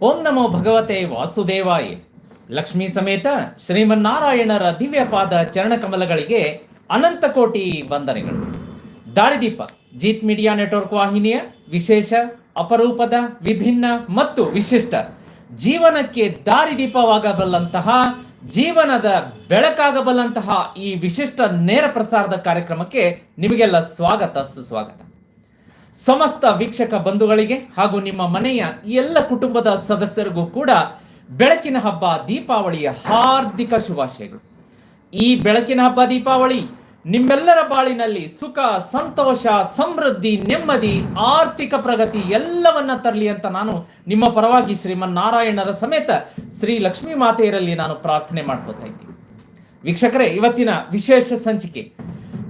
ಓಂ ನಮೋ ಭಗವತೆ ವಾಸುದೇವಾಯ. ಲಕ್ಷ್ಮೀ ಸಮೇತ ಶ್ರೀಮನ್ನಾರಾಯಣರ ದಿವ್ಯಪಾದ ಚರಣಕಮಲಗಳಿಗೆ ಅನಂತ ಕೋಟಿ ವಂದನೆಗಳು. ದಾರಿದೀಪ, ಜೀತ್ ಮೀಡಿಯಾ ನೆಟ್ವರ್ಕ್ ವಾಹಿನಿಯ ವಿಶೇಷ, ಅಪರೂಪದ, ವಿಭಿನ್ನ ಮತ್ತು ವಿಶಿಷ್ಟ ಜೀವನಕ್ಕೆ ದಾರಿದೀಪವಾಗಬಲ್ಲಂತಹ, ಜೀವನದ ಬೆಳಕಾಗಬಲ್ಲಂತಹ ಈ ವಿಶಿಷ್ಟ ನೇರ ಪ್ರಸಾರದ ಕಾರ್ಯಕ್ರಮಕ್ಕೆ ನಿಮಗೆಲ್ಲ ಸ್ವಾಗತ, ಸುಸ್ವಾಗತ. ಸಮಸ್ತ ವೀಕ್ಷಕ ಬಂಧುಗಳಿಗೆ ಹಾಗೂ ನಿಮ್ಮ ಮನೆಯ ಎಲ್ಲ ಕುಟುಂಬದ ಸದಸ್ಯರಿಗೂ ಕೂಡ ಬೆಳಕಿನ ಹಬ್ಬ ದೀಪಾವಳಿಯ ಹಾರ್ದಿಕ ಶುಭಾಶಯಗಳು. ಈ ಬೆಳಕಿನ ಹಬ್ಬ ದೀಪಾವಳಿ ನಿಮ್ಮೆಲ್ಲರ ಬಾಳಿನಲ್ಲಿ ಸುಖ, ಸಂತೋಷ, ಸಮೃದ್ಧಿ, ನೆಮ್ಮದಿ, ಆರ್ಥಿಕ ಪ್ರಗತಿ ಎಲ್ಲವನ್ನ ತರಲಿ ಅಂತ ನಾನು ನಿಮ್ಮ ಪರವಾಗಿ ಶ್ರೀಮನ್ನಾರಾಯಣರ ಸಮೇತ ಶ್ರೀ ಲಕ್ಷ್ಮೀ ಮಾತೆಯರಲ್ಲಿ ನಾನು ಪ್ರಾರ್ಥನೆ ಮಾಡ್ಕೋತಾ ಇದ್ದೀನಿ. ವೀಕ್ಷಕರೇ, ಇವತ್ತಿನ ವಿಶೇಷ ಸಂಚಿಕೆ.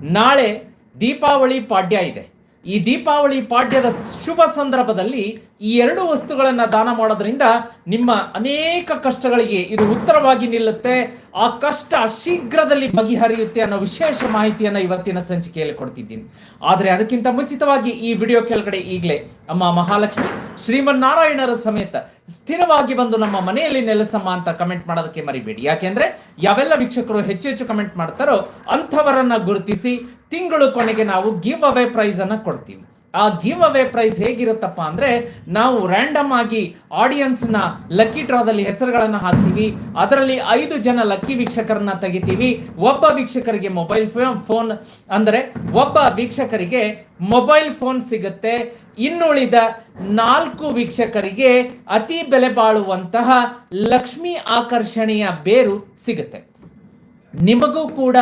ನಾಳೆ ದೀಪಾವಳಿ ಪಾಡ್ಯ ಇದೆ. ಈ ದೀಪಾವಳಿ ಪಾಡ್ಯದ ಶುಭ ಸಂದರ್ಭದಲ್ಲಿ ಈ ಎರಡು ವಸ್ತುಗಳನ್ನು ದಾನ ಮಾಡೋದ್ರಿಂದ ನಿಮ್ಮ ಅನೇಕ ಕಷ್ಟಗಳಿಗೆ ಇದು ಉತ್ತರವಾಗಿ ನಿಲ್ಲುತ್ತೆ. ಆ ಕಷ್ಟ ಶೀಘ್ರದಲ್ಲಿ ಬಗೆಹರಿಯುತ್ತೆ ಅನ್ನೋ ವಿಶೇಷ ಮಾಹಿತಿಯನ್ನು ಇವತ್ತಿನ ಸಂಚಿಕೆಯಲ್ಲಿ ಕೊಡ್ತಿದ್ದೀನಿ. ಆದರೆ ಅದಕ್ಕಿಂತ ಮುಂಚಿತವಾಗಿ ಈ ವಿಡಿಯೋ ಕೆಳಗಡೆ ಈಗಲೇ ಅಮ್ಮ ಮಹಾಲಕ್ಷ್ಮಿ ಶ್ರೀಮನ್ನಾರಾಯಣರ ಸಮೇತ ಸ್ಥಿರವಾಗಿ ಬಂದು ನಮ್ಮ ಮನೆಯಲ್ಲಿ ನೆಲೆಸಮ್ಮ ಅಂತ ಕಮೆಂಟ್ ಮಾಡೋದಕ್ಕೆ ಮರಿಬೇಡಿ. ಯಾಕೆಂದ್ರೆ ಯಾವೆಲ್ಲ ವೀಕ್ಷಕರು ಹೆಚ್ಚು ಹೆಚ್ಚು ಕಮೆಂಟ್ ಮಾಡ್ತಾರೋ ಅಂಥವರನ್ನ ಗುರುತಿಸಿ ತಿಂಗಳು ಕೊನೆಗೆ ನಾವು ಗಿವ್ ಅವೇ ಪ್ರೈಸ್ ಅನ್ನ ಕೊಡ್ತೀವಿ. ಆ ಗಿವ್ ಅವೇ ಪ್ರೈಸ್ ಹೇಗಿರುತ್ತಪ್ಪ ಅಂದ್ರೆ ನಾವು ರ್ಯಾಂಡಮ್ ಆಗಿ ಆಡಿಯನ್ಸ್ನ ಲಕ್ಕಿ ಡ್ರಾದಲ್ಲಿ ಹೆಸರುಗಳನ್ನು ಹಾಕ್ತೀವಿ. ಅದರಲ್ಲಿ ಐದು ಜನ ಲಕ್ಕಿ ವೀಕ್ಷಕರನ್ನ ತೆಗಿತೀವಿ. ಒಬ್ಬ ವೀಕ್ಷಕರಿಗೆ ಮೊಬೈಲ್ ಫೋನ್ ಅಂದ್ರೆ ಒಬ್ಬ ವೀಕ್ಷಕರಿಗೆ ಮೊಬೈಲ್ ಫೋನ್ ಸಿಗುತ್ತೆ. ಇನ್ನುಳಿದ ನಾಲ್ಕು ವೀಕ್ಷಕರಿಗೆ ಅತಿ ಬೆಲೆ ಬಾಳುವಂತಹ ಲಕ್ಷ್ಮಿ ಆಕರ್ಷಣೆಯ ಬೇರು ಸಿಗುತ್ತೆ. ನಿಮಗೂ ಕೂಡ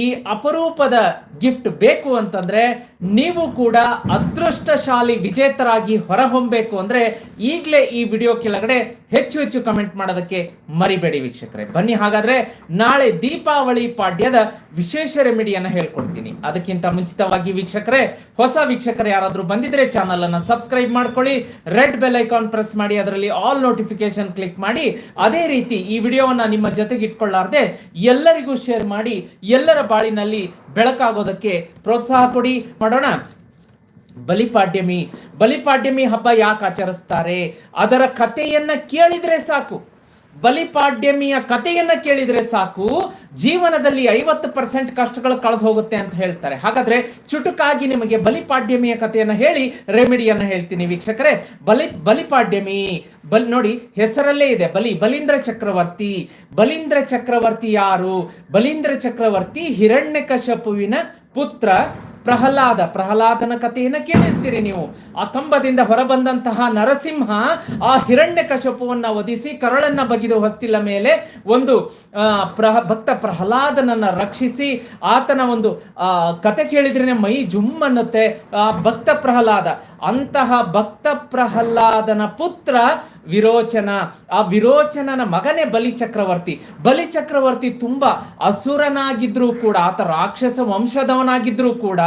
ಈ ಅಪರೂಪದ ಗಿಫ್ಟ್ ಬೇಕು ಅಂತಂದ್ರೆ ನೀವು ಕೂಡ ಅದೃಷ್ಟಶಾಲಿ ವಿಜೇತರಾಗಿ ಹೊರಹೊಮ್ಮಬೇಕು ಅಂದ್ರೆ ಈಗಲೇ ಈ ವಿಡಿಯೋ ಕೆಳಗಡೆ ಹೆಚ್ಚು ಹೆಚ್ಚು ಕಮೆಂಟ್ ಮಾಡೋದಕ್ಕೆ ಮರಿಬೇಡಿ ವೀಕ್ಷಕರೇ. ಬನ್ನಿ ಹಾಗಾದ್ರೆ ನಾಳೆ ದೀಪಾವಳಿ ಪಾಡ್ಯದ ವಿಶೇಷ ರೆಮಿಡಿಯನ್ನು ಹೇಳ್ಕೊಡ್ತೀನಿ. ಅದಕ್ಕಿಂತ ಮುಂಚಿತವಾಗಿ ವೀಕ್ಷಕರೇ, ಹೊಸ ವೀಕ್ಷಕರು ಯಾರಾದರೂ ಬಂದಿದ್ರೆ ಚಾನಲ್ ಅನ್ನ ಸಬ್ಸ್ಕ್ರೈಬ್ ಮಾಡ್ಕೊಳ್ಳಿ ರೆಡ್ ಬೆಲ್ ಐಕಾನ್ ಪ್ರೆಸ್ ಮಾಡಿ, ಅದರಲ್ಲಿ ಆಲ್ ನೋಟಿಫಿಕೇಶನ್ ಕ್ಲಿಕ್ ಮಾಡಿ, ಅದೇ ರೀತಿ ಈ ವಿಡಿಯೋವನ್ನು ನಿಮ್ಮ ಜೊತೆಗೆ ಇಟ್ಕೊಳ್ಳಾರ್ದೆ ಎಲ್ಲರಿಗೂ ಶೇರ್ ಮಾಡಿ, ಎಲ್ಲರ ಬಾಳಿನಲ್ಲಿ ಬೆಳಕಾಗೋದಕ್ಕೆ ಪ್ರೋತ್ಸಾಹ ಕೊಡಿ. ಮಾಡೋಣ. ಬಲಿಪಾಡ್ಯಮಿ ಬಲಿಪಾಡ್ಯಮಿ ಹಬ್ಬ ಯಾಕೆ ಆಚರಿಸ್ತಾರೆ? ಅದರ ಕಥೆಯನ್ನ ಕೇಳಿದ್ರೆ ಸಾಕು. ಬಲಿಪಾಡ್ಯಮಿಯ ಕಥೆಯನ್ನ ಕೇಳಿದ್ರೆ ಸಾಕು. ಜೀವನದಲ್ಲಿ ಐವತ್ತು ಪರ್ಸೆಂಟ್ ಕಷ್ಟಗಳು ಕಳೆದು ಹೋಗುತ್ತೆ ಅಂತ ಹೇಳ್ತಾರೆ. ಹಾಗಾದ್ರೆ ಚುಟುಕಾಗಿ ನಿಮಗೆ ಬಲಿಪಾಡ್ಯಮಿಯ ಕಥೆಯನ್ನ ಹೇಳಿ ರೆಮಿಡಿಯನ್ನ ಹೇಳ್ತೀನಿ ವೀಕ್ಷಕರೇ. ಬಲಿ ಬಲಿಪಾಡ್ಯಮಿ ಬಲ್ ನೋಡಿ ಹೆಸರಲ್ಲೇ ಇದೆ. ಬಲಿ, ಬಲೀಂದ್ರ ಚಕ್ರವರ್ತಿ. ಬಲೀಂದ್ರ ಚಕ್ರವರ್ತಿ ಯಾರು? ಬಲೀಂದ್ರ ಚಕ್ರವರ್ತಿ ಹಿರಣ್ಯಕಶಪುವಿನ ಪುತ್ರ ಪ್ರಹ್ಲಾದ, ಪ್ರಹ್ಲಾದನ ಕಥೆಯನ್ನ ಕೇಳಿರ್ತೀರಿ ನೀವು. ಆ ಕಂಬದಿಂದ ಹೊರಬಂದಂತಹ ನರಸಿಂಹ ಆ ಹಿರಣ್ಯ ಕಶಪುವನ್ನ ಒದಿಸಿ ಕರಳನ್ನ ಬಗೆದು ಹೊಸ್ತಿಲ ಮೇಲೆ ಒಂದು ಪ್ರಹ, ಭಕ್ತ ಪ್ರಹ್ಲಾದನನ್ನ ರಕ್ಷಿಸಿ ಆತನ ಒಂದು ಕತೆ ಕೇಳಿದ್ರೇನೆ ಮೈ ಜುಮ್ ಅನ್ನುತ್ತೆ. ಆ ಭಕ್ತ ಪ್ರಹ್ಲಾದ, ಅಂತಹ ಭಕ್ತ ಪ್ರಹ್ಲಾದನ ಪುತ್ರ ವಿರೋಚನ. ಆ ವಿರೋಚನನ ಮಗನೇ ಬಲಿ ಚಕ್ರವರ್ತಿ. ಬಲಿ ಚಕ್ರವರ್ತಿ ತುಂಬಾ ಅಸುರನಾಗಿದ್ರೂ ಕೂಡ, ಆತ ರಾಕ್ಷಸ ವಂಶದವನಾಗಿದ್ರೂ ಕೂಡ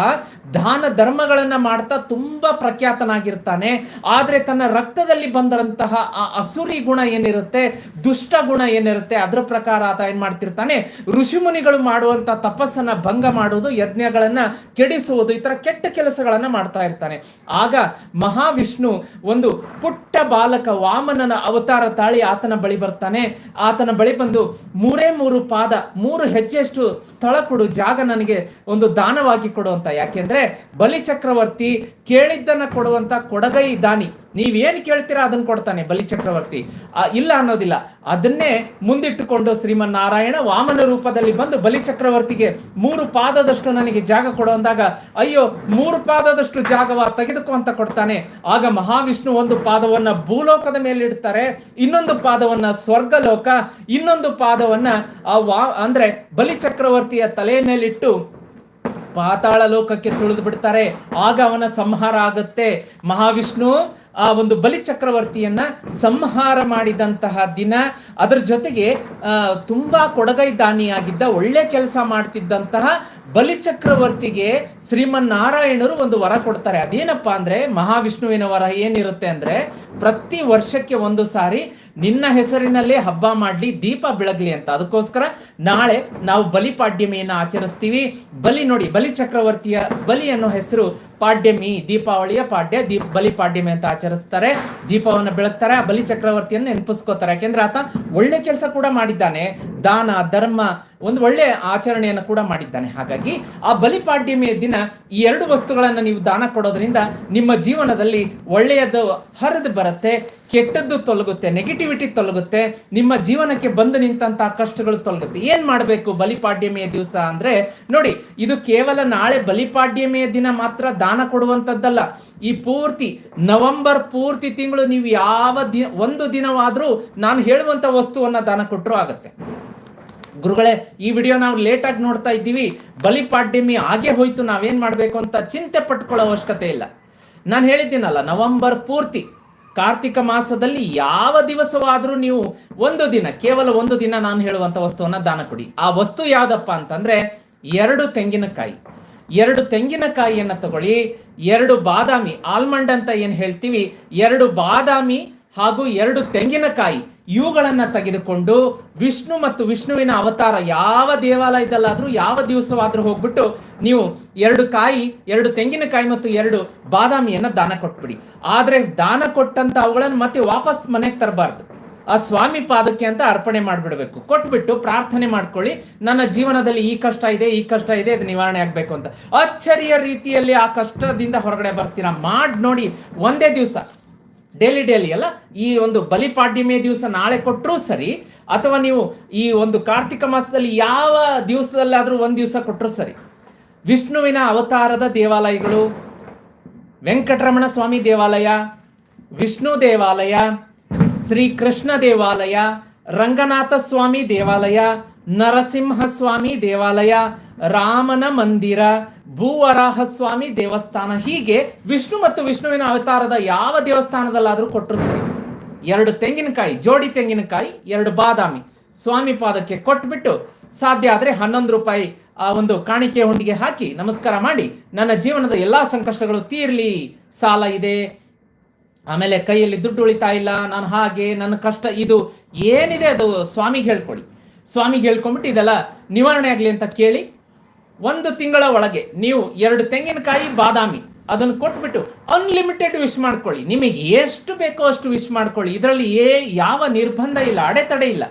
ದಾನ ಧರ್ಮಗಳನ್ನ ಮಾಡ್ತಾ ತುಂಬಾ ಪ್ರಖ್ಯಾತನಾಗಿರ್ತಾನೆ. ಆದ್ರೆ ತನ್ನ ರಕ್ತದಲ್ಲಿ ಬಂದಂತಹ ಆ ಅಸುರಿ ಗುಣ ಏನಿರುತ್ತೆ, ದುಷ್ಟ ಗುಣ ಏನಿರುತ್ತೆ, ಅದ್ರ ಪ್ರಕಾರ ಆತ ಏನ್ ಮಾಡ್ತಿರ್ತಾನೆ? ಋಷಿಮುನಿಗಳು ಮಾಡುವಂತ ತಪಸ್ಸನ್ನ ಭಂಗ ಮಾಡುವುದು, ಯಜ್ಞಗಳನ್ನ ಕೆಡಿಸುವುದು, ಈ ಕೆಟ್ಟ ಕೆಲಸಗಳನ್ನ ಮಾಡ್ತಾ ಇರ್ತಾನೆ. ಆಗ ಮಹಾವಿಷ್ಣು ಒಂದು ಪುಟ್ಟ ಬಾಲಕ ವಾಮನನ ಅವತಾರ ತಾಳಿ ಆತನ ಬಳಿ ಬರ್ತಾನೆ. ಆತನ ಬಳಿ ಬಂದು ಮೂರೇ ಮೂರು ಪಾದ, ಮೂರು ಹೆಚ್ಚೆಷ್ಟು ಸ್ಥಳ ಕೊಡು, ಜಾಗ ನನಗೆ ಒಂದು ದಾನವಾಗಿ ಕೊಡುವಂತ ಯಾಕೆಂದ್ರೆ ಬಲಿ ಚಕ್ರವರ್ತಿ ಕೇಳಿದ್ದನ್ನ ಕೊಡುವಂತ ಕೊಡಗೈ ದಾನಿ. ನೀವೇನು ಕೇಳ್ತೀರಾ ಅದನ್ನು ಕೊಡ್ತಾನೆ ಬಲಿ ಚಕ್ರವರ್ತಿ? ಇಲ್ಲ ಅನ್ನೋದಿಲ್ಲ. ಅದನ್ನೇ ಮುಂದಿಟ್ಟುಕೊಂಡು ಶ್ರೀಮನ್ನಾರಾಯಣ ವಾಮನ ರೂಪದಲ್ಲಿ ಬಂದು ಬಲಿ ಚಕ್ರವರ್ತಿಗೆ ಮೂರು ಪಾದದಷ್ಟು ನನಗೆ ಜಾಗ ಕೊಡು ಅಂದಾಗ, ಅಯ್ಯೋ, ಮೂರು ಪಾದದಷ್ಟು ಜಾಗವ ತೆಗೆದುಕೋ ಅಂತ ಕೊಡ್ತಾನೆ. ಆಗ ಮಹಾವಿಷ್ಣು ಒಂದು ಪಾದವನ್ನ ಭೂಲೋಕದ ಮೇಲೆ ಇಡ್ತಾರೆ ಇನ್ನೊಂದು ಪಾದವನ್ನ ಸ್ವರ್ಗಲೋಕ, ಇನ್ನೊಂದು ಪಾದವನ್ನ ಆ ವಾ, ಅಂದ್ರೆ ಬಲಿ ಚಕ್ರವರ್ತಿಯ ತಲೆಯ ಮೇಲಿಟ್ಟು ಪಾತಾಳ ಲೋಕಕ್ಕೆ ತುಳಿದು ಬಿಡ್ತಾರೆ. ಆಗ ಅವನ ಸಂಹಾರ ಆಗುತ್ತೆ. ಮಹಾವಿಷ್ಣು ಆ ಒಂದು ಬಲಿ ಚಕ್ರವರ್ತಿಯನ್ನ ಸಂಹಾರ ಮಾಡಿದಂತಹ ದಿನ. ಅದರ ಜೊತೆಗೆ ತುಂಬಾ ಕೊಡಗೈ ದಾನಿಯಾಗಿದ್ದ ಒಳ್ಳೆ ಕೆಲಸ ಮಾಡ್ತಿದ್ದಂತಹ ಬಲಿ ಚಕ್ರವರ್ತಿಗೆ ಶ್ರೀಮನ್ನಾರಾಯಣರು ಒಂದು ವರ ಕೊಡ್ತಾರೆ. ಅದೇನಪ್ಪ ಅಂದ್ರೆ ಮಹಾವಿಷ್ಣುವಿನ ವರ ಏನಿರುತ್ತೆ ಅಂದ್ರೆ ಪ್ರತಿ ವರ್ಷಕ್ಕೆ ಒಂದು ಸಾರಿ ನಿನ್ನ ಹೆಸರಿನಲ್ಲೇ ಹಬ್ಬ ಮಾಡಲಿ, ದೀಪ ಬೆಳಗಲಿ ಅಂತ. ಅದಕ್ಕೋಸ್ಕರ ನಾಳೆ ನಾವು ಬಲಿಪಾಡ್ಯಮಿಯನ್ನು ಆಚರಿಸ್ತೀವಿ. ಬಲಿ ನೋಡಿ, ಬಲಿ ಚಕ್ರವರ್ತಿಯ ಬಲಿ ಅನ್ನೋ ಹೆಸರು ಪಾಡ್ಯಮಿ, ದೀಪಾವಳಿಯ ಪಾಡ್ಯ, ದೀಪ, ಬಲಿ ಪಾಡ್ಯಮಿ ಅಂತ ಆಚರಿಸ್ತಾರೆ. ದೀಪವನ್ನು ಬೆಳಗ್ತಾರೆ, ಆ ಬಲಿ ಚಕ್ರವರ್ತಿಯನ್ನು ನೆನಪಿಸ್ಕೋತಾರೆ. ಯಾಕೆಂದ್ರೆ ಆತ ಒಳ್ಳೆ ಕೆಲಸ ಕೂಡ ಮಾಡಿದ್ದಾನೆ. ದಾನ, ಧರ್ಮ ಒಂದು ಒಳ್ಳೆ ಆಚರಣೆಯನ್ನು ಕೂಡ ಮಾಡಿದ್ದಾನೆ. ಹಾಗಾಗಿ ಆ ಬಲಿಪಾಡ್ಯಮಿಯ ದಿನ ಈ ಎರಡು ವಸ್ತುಗಳನ್ನು ನೀವು ದಾನ ಕೊಡೋದ್ರಿಂದ ನಿಮ್ಮ ಜೀವನದಲ್ಲಿ ಒಳ್ಳೆಯದು ಹರಿದು ಬರುತ್ತೆ, ಕೆಟ್ಟದ್ದು ತೊಲಗುತ್ತೆ ನೆಗೆಟಿವಿಟಿ ತೊಲಗುತ್ತೆ, ನಿಮ್ಮ ಜೀವನಕ್ಕೆ ಬಂದು ನಿಂತಹ ಕಷ್ಟಗಳು ತೊಲಗುತ್ತೆ. ಏನ್ ಮಾಡಬೇಕು ಬಲಿಪಾಡ್ಯಮಿಯ ದಿವಸ ಅಂದ್ರೆ, ನೋಡಿ, ಇದು ಕೇವಲ ನಾಳೆ ಬಲಿಪಾಡ್ಯಮಿಯ ದಿನ ಮಾತ್ರ ದಾನ ಕೊಡುವಂತದ್ದಲ್ಲ ಈ ಪೂರ್ತಿ ನವೆಂಬರ್ ಪೂರ್ತಿ ತಿಂಗಳು ನೀವು ಯಾವ ದಿನ ಒಂದು ದಿನವಾದರೂ ನಾನು ಹೇಳುವಂತ ವಸ್ತುವನ್ನ ದಾನ ಕೊಟ್ಟರು ಆಗುತ್ತೆ. ಗುರುಗಳೇ, ಈ ವಿಡಿಯೋ ನಾವು ಲೇಟ್ ಆಗಿ ನೋಡ್ತಾ ಇದ್ದೀವಿ. ಬಲಿಪಾಡ್ಯಮಿ ಹಾಗೆ ಹೋಯ್ತು, ನಾವೇನ್ ಮಾಡಬೇಕು ಅಂತ ಚಿಂತೆ ಪಟ್ಕೊಳ್ಳೋ ಅವಶ್ಯಕತೆ ಇಲ್ಲ. ನಾನು ಹೇಳಿದ್ದೀನಲ್ಲ, ನವೆಂಬರ್ ಪೂರ್ತಿ, ಕಾರ್ತಿಕ ಮಾಸದಲ್ಲಿ ಯಾವ ದಿವಸವಾದರೂ ನೀವು ಒಂದು ದಿನ, ಕೇವಲ ಒಂದು ದಿನ ನಾನು ಹೇಳುವಂತ ವಸ್ತುವನ್ನ ದಾನ ಕೊಡಿ. ಆ ವಸ್ತು ಯಾವ್ದಪ್ಪ ಅಂತಂದ್ರೆ, ಎರಡು ತೆಂಗಿನಕಾಯಿ. ಎರಡು ತೆಂಗಿನಕಾಯಿಯನ್ನು ತಗೊಳ್ಳಿ, ಎರಡು ಬಾದಾಮಿ ಆಲ್ಮಂಡ್ ಅಂತ ಏನು ಹೇಳ್ತೀವಿ, ಎರಡು ಬಾದಾಮಿ ಹಾಗೂ ಎರಡು ತೆಂಗಿನಕಾಯಿ. ಇವುಗಳನ್ನ ತೆಗೆದುಕೊಂಡು ವಿಷ್ಣು ಮತ್ತು ವಿಷ್ಣುವಿನ ಅವತಾರ ಯಾವ ದೇವಾಲಯದಲ್ಲಾದ್ರೂ ಯಾವ ದಿವಸವಾದರೂ ಹೋಗ್ಬಿಟ್ಟು ನೀವು ಎರಡು ಕಾಯಿ, ಎರಡು ತೆಂಗಿನಕಾಯಿ ಮತ್ತು ಎರಡು ಬಾದಾಮಿಯನ್ನ ದಾನ ಕೊಟ್ಬಿಡಿ. ಆದರೆ ದಾನ ಕೊಟ್ಟಂತ ಅವುಗಳನ್ನು ಮತ್ತೆ ವಾಪಸ್ ಮನೆಗೆ ತರಬಾರ್ದು. ಆ ಸ್ವಾಮಿ ಪಾದಕ್ಕೆ ಅಂತ ಅರ್ಪಣೆ ಮಾಡಿಬಿಡಬೇಕು. ಕೊಟ್ಬಿಟ್ಟು ಪ್ರಾರ್ಥನೆ ಮಾಡ್ಕೊಳ್ಳಿ, ನನ್ನ ಜೀವನದಲ್ಲಿ ಈ ಕಷ್ಟ ಇದೆ, ಈ ಕಷ್ಟ ಇದೆ, ಇದು ನಿವಾರಣೆ ಆಗ್ಬೇಕು ಅಂತ. ಅಚ್ಚರಿಯ ರೀತಿಯಲ್ಲಿ ಆ ಕಷ್ಟದಿಂದ ಹೊರಗಡೆ ಬರ್ತೀರಾ? ಮಾಡಿ ನೋಡಿ, ಒಂದೇ ದಿವಸ. ಡೈಲಿ ಡೈಲಿ ಅಲ್ಲ? ಈ ಒಂದು ಬಲಿಪಾಡ್ಯಮಿ ದಿವಸ ನಾಳೆ ಕೊಟ್ಟರೂ ಸರಿ, ಅಥವಾ ನೀವು ಈ ಒಂದು ಕಾರ್ತಿಕ ಮಾಸದಲ್ಲಿ ಯಾವ ದಿವಸದಲ್ಲಾದರೂ ಒಂದು ದಿವಸ ಕೊಟ್ಟರೂ ಸರಿ. ವಿಷ್ಣುವಿನ ಅವತಾರದ ದೇವಾಲಯಗಳು, ವೆಂಕಟರಮಣ ಸ್ವಾಮಿ ದೇವಾಲಯ, ವಿಷ್ಣು ದೇವಾಲಯ ಶ್ರೀ ಕೃಷ್ಣ ದೇವಾಲಯ, ರಂಗನಾಥ ಸ್ವಾಮಿ ದೇವಾಲಯ ನರಸಿಂಹ ಸ್ವಾಮಿ ದೇವಾಲಯ, ರಾಮನ ಮಂದಿರ ಭೂವರಾಹ ಸ್ವಾಮಿ ದೇವಸ್ಥಾನ ಹೀಗೆ ವಿಷ್ಣು ಮತ್ತು ವಿಷ್ಣುವಿನ ಅವತಾರದ ಯಾವ ದೇವಸ್ಥಾನದಲ್ಲಾದರೂ ಕೊಟ್ಟರು ಸರಿ ಎರಡು ತೆಂಗಿನಕಾಯಿ, ಜೋಡಿ ತೆಂಗಿನಕಾಯಿ, ಎರಡು ಬಾದಾಮಿ. ಸ್ವಾಮಿ ಪಾದಕ್ಕೆ ಕೊಟ್ಬಿಟ್ಟು ಸಾಧ್ಯ ಆದರೆ ಹನ್ನೊಂದು ರೂಪಾಯಿ, ಆ, ಒಂದು ಕಾಣಿಕೆ ಹುಂಡಿಗೆ ಹಾಕಿ ನಮಸ್ಕಾರ ಮಾಡಿ. ನನ್ನ ಜೀವನದ ಎಲ್ಲ ಸಂಕಷ್ಟಗಳು ತೀರ್ಲಿ. ಸಾಲ ಇದೆ. ಆಮೇಲೆ ಕೈಯಲ್ಲಿ ದುಡ್ಡು ಉಳಿತಾ ಇಲ್ಲ. ನಾನು ಹಾಗೆ, ನನ್ನ ಕಷ್ಟ, ಇದು ಏನಿದೆ ಅದು ಸ್ವಾಮಿಗೆ ಹೇಳ್ಕೊಡಿ. ಸ್ವಾಮಿಗೆ ಹೇಳ್ಕೊಂಡ್ಬಿಟ್ಟು ಇದೆಲ್ಲ ನಿವಾರಣೆ ಆಗಲಿ ಅಂತ ಕೇಳಿ ಒಂದು ತಿಂಗಳ ಒಳಗೆ ನೀವು ಎರಡು ತೆಂಗಿನಕಾಯಿ, ಬಾದಾಮಿ ಅದನ್ನು ಕೊಟ್ಬಿಟ್ಟು ಅನ್ಲಿಮಿಟೆಡ್ ವಿಶ್ ಮಾಡ್ಕೊಳ್ಳಿ. ನಿಮಗೆ ಎಷ್ಟು ಬೇಕೋ ಅಷ್ಟು ವಿಶ್ ಮಾಡ್ಕೊಳ್ಳಿ. ಇದರಲ್ಲಿ ಏ ಯಾವ ನಿರ್ಬಂಧ ಇಲ್ಲ, ಅಡೆತಡೆ ಇಲ್ಲ.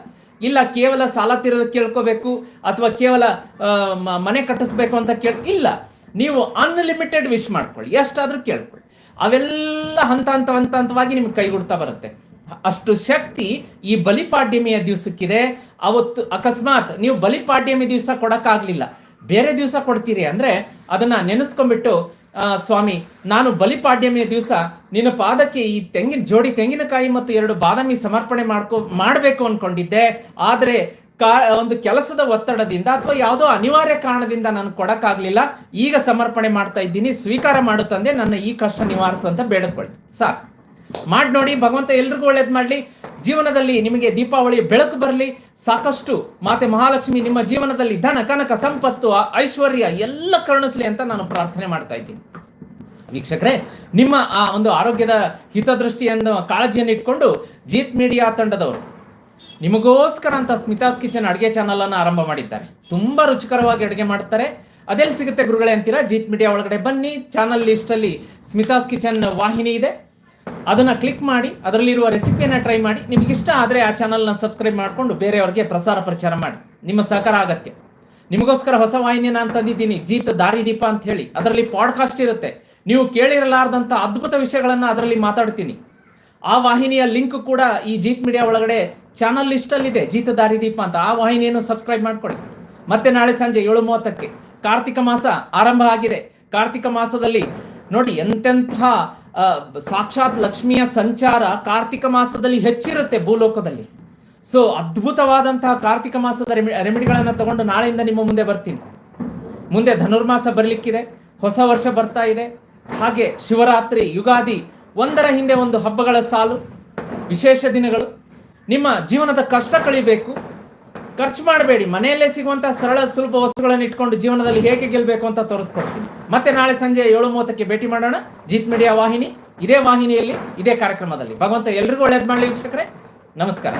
ಇಲ್ಲ ಕೇವಲ ಸಾಲ ತೀರೋದು ಕೇಳ್ಕೋಬೇಕು ಅಥವಾ ಕೇವಲ ಮನೆ ಕಟ್ಟಿಸ್ಬೇಕು ಅಂತ ಕೇಳ, ಇಲ್ಲ. ನೀವು ಅನ್ಲಿಮಿಟೆಡ್ ವಿಶ್ ಮಾಡ್ಕೊಳ್ಳಿ. ಎಷ್ಟಾದರೂ ಕೇಳ್ಕೊಳ್ಳಿ. ಅವೆಲ್ಲ ಹಂತ ಹಂತ ಹಂತ ಹಂತವಾಗಿ ನಿಮ್ಗೆ ಕೈಗೂಡ್ತಾ ಬರುತ್ತೆ. ಅಷ್ಟು ಶಕ್ತಿ ಈ ಬಲಿಪಾಡ್ಯಮಿಯ ದಿವಸಕ್ಕಿದೆ. ಅವತ್ತು ಅಕಸ್ಮಾತ್ ನೀವು ಬಲಿಪಾಡ್ಯಮಿ ದಿವಸ ಕೊಡಕ್ಕಾಗ್ಲಿಲ್ಲ. ಬೇರೆ ದಿವಸ ಕೊಡ್ತೀರಿ ಅಂದ್ರೆ ಅದನ್ನ ನೆನೆಸ್ಕೊಂಡ್ಬಿಟ್ಟು ಸ್ವಾಮಿ, ನಾನು ಬಲಿಪಾಡ್ಯಮಿಯ ದಿವಸ ನಿನ್ನ ಪಾದಕ್ಕೆ ಈ ತೆಂಗಿನ ಜೋಡಿ ತೆಂಗಿನಕಾಯಿ ಮತ್ತು ಎರಡು ಬಾದಾಮಿ ಸಮರ್ಪಣೆ ಮಾಡ್ಕೊ, ಮಾಡಬೇಕು ಅನ್ಕೊಂಡಿದ್ದೆ. ಆದರೆ ಕಾ, ಒಂದು ಕೆಲಸದ ಒತ್ತಡದಿಂದ ಅಥವಾ ಯಾವುದೋ ಅನಿವಾರ್ಯ ಕಾರಣದಿಂದ ನಾನು ಕೊಡಕ್ಕಾಗ್ಲಿಲ್ಲ. ಈಗ ಸಮರ್ಪಣೆ ಮಾಡ್ತಾ ಇದ್ದೀನಿ, ಸ್ವೀಕಾರ ಮಾಡುತ್ತಂದೆ ತಂದೆ, ನನ್ನ ಈ ಕಷ್ಟ ನಿವಾರಿಸು ಅಂತ ಬೇಡಕೊಳ್ಳಿ ಸಾಕು. ಮಾಡಿ ನೋಡಿ, ಭಗವಂತ ಎಲ್ರಿಗೂ ಒಳ್ಳೇದು ಮಾಡಲಿ. ಜೀವನದಲ್ಲಿ ನಿಮಗೆ ದೀಪಾವಳಿ ಬೆಳಕು ಬರಲಿ. ಸಾಕಷ್ಟು ಮಾತೆ ಮಹಾಲಕ್ಷ್ಮಿ ನಿಮ್ಮ ಜೀವನದಲ್ಲಿ ಧನ, ಕನಕ, ಸಂಪತ್ತು ಐಶ್ವರ್ಯ ಎಲ್ಲ ಕರುಣಿಸಲಿ ಅಂತ ನಾನು ಪ್ರಾರ್ಥನೆ ಮಾಡ್ತಾ ಇದ್ದೀನಿ. ವೀಕ್ಷಕರೇ, ನಿಮ್ಮ ಆ ಒಂದು ಆರೋಗ್ಯದ ಹಿತದೃಷ್ಟಿಯನ್ನು ಕಾಳಜಿಯನ್ನು ಇಟ್ಕೊಂಡು ಜೀತ್ ಮೀಡಿಯಾ ತಂಡದವರು, ನಿಮಗೋಸ್ಕರ ಅಂತ ಸ್ಮಿತಾಸ್ ಕಿಚನ್ ಅಡುಗೆ ಚಾನಲ್ ಅನ್ನು ಆರಂಭ ಮಾಡಿದ್ದಾರೆ. ತುಂಬಾ ರುಚಿಕರವಾಗಿ ಅಡುಗೆ ಮಾಡ್ತಾರೆ. ಅದೆಲ್ಲಿ ಸಿಗುತ್ತೆ ಗುರುಗಳೇ ಅಂತೀರಾ? ಜೀತ್ ಮೀಡಿಯಾ ಒಳಗಡೆ ಬನ್ನಿ. ಚಾನಲ್ ಲಿಸ್ಟ್ ಅಲ್ಲಿ ಸ್ಮಿತಾಸ್ ಕಿಚನ್ ವಾಹಿನಿ ಇದೆ. ಅದನ್ನ ಕ್ಲಿಕ್ ಮಾಡಿ, ಅದರಲ್ಲಿರುವ ರೆಸಿಪಿಯನ್ನು ಟ್ರೈ ಮಾಡಿ. ನಿಮ್ಗೆ ಇಷ್ಟ ಆದರೆ ಆ ಚಾನಲ್ನ ಸಬ್ಸ್ಕ್ರೈಬ್ ಮಾಡಿಕೊಂಡು ಬೇರೆಯವ್ರಿಗೆ ಪ್ರಸಾರ ಪ್ರಚಾರ ಮಾಡಿ. ನಿಮ್ಮ ಸಹಕಾರ ಅಗತ್ಯ ನಿಮಗೋಸ್ಕರ ಹೊಸ ವಾಹಿನಿ ನಾನು ತಂದಿದ್ದೀನಿ, ಜೀತ ದಾರಿದೀಪ ಅಂತ ಹೇಳಿ. ಅದರಲ್ಲಿ ಪಾಡ್ಕಾಸ್ಟ್ ಇರುತ್ತೆ. ನೀವು ಕೇಳಿರಲಾರ್ದಂಥ ಅದ್ಭುತ ವಿಷಯಗಳನ್ನು ಅದರಲ್ಲಿ ಮಾತಾಡ್ತೀನಿ. ಆ ವಾಹಿನಿಯ ಲಿಂಕ್ ಕೂಡ ಈ ಜೀತ್ ಮೀಡಿಯಾ ಒಳಗಡೆ ಚಾನಲ್ ಲಿಸ್ಟಲ್ಲಿದೆ ಜೀತ ದಾರಿದೀಪ ಅಂತ. ಆ ವಾಹಿನಿಯನ್ನು ಸಬ್ಸ್ಕ್ರೈಬ್ ಮಾಡ್ಕೊಳ್ಳಿ. ಮತ್ತೆ ನಾಳೆ ಸಂಜೆ ಏಳು ಮೂವತ್ತಕ್ಕೆ ಕಾರ್ತಿಕ ಮಾಸ ಆರಂಭ ಆಗಿದೆ. ಕಾರ್ತಿಕ ಮಾಸದಲ್ಲಿ ನೋಡಿ ಎಂತೆಂಥ ಸಾಕ್ಷಾತ್ ಲಕ್ಷ್ಮಿಯ ಸಂಚಾರ ಕಾರ್ತಿಕ ಮಾಸದಲ್ಲಿ ಹೆಚ್ಚಿರುತ್ತೆ ಭೂಲೋಕದಲ್ಲಿ. ಸೊ ಅದ್ಭುತವಾದಂತಹ ಕಾರ್ತಿಕ ಮಾಸದ ರೆಮಿ, ರೆಮಿಡಿಗಳನ್ನು ತಗೊಂಡು ನಾಳೆಯಿಂದ ನಿಮ್ಮ ಮುಂದೆ ಬರ್ತೀನಿ. ಮುಂದೆ ಧನುರ್ಮಾಸ ಬರಲಿಕ್ಕಿದೆ, ಹೊಸ ವರ್ಷ ಬರ್ತಾ ಇದೆ. ಹಾಗೆ ಶಿವರಾತ್ರಿ, ಯುಗಾದಿ ಒಂದರ ಹಿಂದೆ ಒಂದು ಹಬ್ಬಗಳ ಸಾಲು, ವಿಶೇಷ ದಿನಗಳು. ನಿಮ್ಮ ಜೀವನದ ಕಷ್ಟ ಕಳಿಬೇಕು. ಖರ್ಚು ಮಾಡಬೇಡಿ. ಮನೆಯಲ್ಲೇ ಸಿಗುವಂತಹ ಸರಳ ಸುಲಭ ವಸ್ತುಗಳನ್ನು ಇಟ್ಕೊಂಡು ಜೀವನದಲ್ಲಿ ಹೇಗೆ ಗೆಲ್ಲಬೇಕು ಅಂತ ತೋರಿಸ್ಕೊಡ್ತೀನಿ ಮತ್ತೆ ನಾಳೆ ಸಂಜೆ ಏಳು ಮೂವತ್ತಕ್ಕೆ ಭೇಟಿ ಮಾಡೋಣ. ಜೀತ್ ಮೀಡಿಯಾ ವಾಹಿನಿ. ಇದೇ ವಾಹಿನಿಯಲ್ಲಿ, ಇದೇ ಕಾರ್ಯಕ್ರಮದಲ್ಲಿ. ಭಗವಂತ ಎಲ್ರಿಗೂ ಒಳ್ಳೇದು ಮಾಡಲಿ ವೀಕ್ಷಕರೇ. ನಮಸ್ಕಾರ.